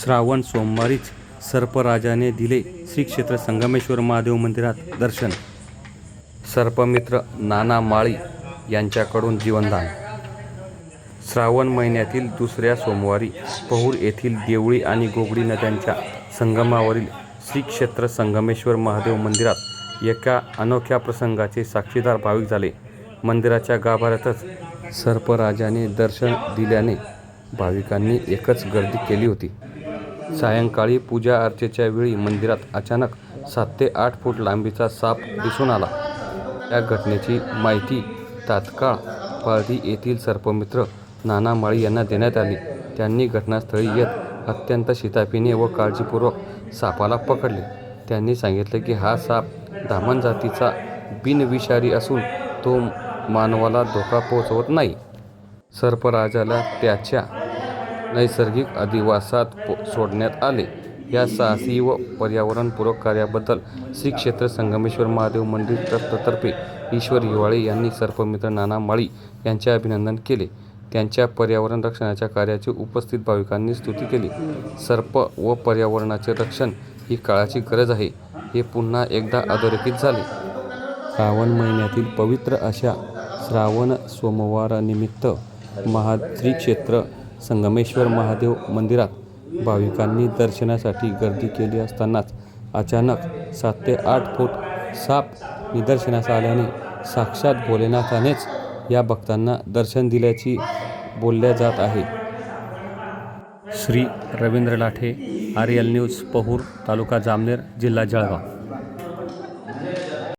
श्रावण सोमवारीच सर्पराजाने दिले श्री क्षेत्र संगमेश्वर महादेव मंदिरात दर्शन. सर्पमित्र नाना माळी यांच्याकडून जीवनदान. श्रावण महिन्यातील दुसऱ्या सोमवारी पहूर येथील देवळी आणि गोगडी नद्यांच्या संगमावरील श्री क्षेत्र संगमेश्वर महादेव मंदिरात एका अनोख्या प्रसंगाचे साक्षीदार भाविक झाले. मंदिराच्या गाभाऱ्यातच सर्पराजाने दर्शन दिल्याने भाविकांनी एकच गर्दी केली होती. सायंकाळी पूजा अर्चेच्या वेळी मंदिरात अचानक सात ते आठ फूट लांबीचा साप दिसून आला. या घटनेची माहिती तात्काळ पाळधी येथील सर्पमित्र नाना माळी यांना देण्यात आली. त्यांनी घटनास्थळी येत अत्यंत शिताफीने व काळजीपूर्वक सापाला पकडले. त्यांनी सांगितले की हा साप धामण जातीचा बिनविषारी असून तो मानवाला धोका पोहोचवत नाही. सर्पराजाला त्याच्या नैसर्गिक अधिवासात पो सोडण्यात आले. या साहसी व पर्यावरणपूरक कार्याबद्दल श्री क्षेत्र संगमेश्वर महादेव मंदिर ट्रस्टतर्फे ईश्वर हिवाळे यांनी सर्पमित्र नाना माळी यांचे अभिनंदन केले. त्यांच्या पर्यावरण रक्षणाच्या कार्याची उपस्थित भाविकांनी स्तुती केली. सर्प व पर्यावरणाचे रक्षण ही काळाची गरज आहे हे पुन्हा एकदा अधोरेखित झाले. श्रावण महिन्यातील पवित्र अशा श्रावण सोमवारानिमित्त महाद्री क्षेत्र संगमेश्वर महादेव मंदिरात भाविकांनी दर्शनासाठी गर्दी केली असतानाच अचानक सात ते आठ फूट साप निदर्शनास आल्याने साक्षात भोलेनाथानेच या भक्तांना दर्शन दिल्याची बोलल्या जात आहे. Shri Ravindra Lathe R L News Pahur taluka Jamner जिल्हा जळगाव.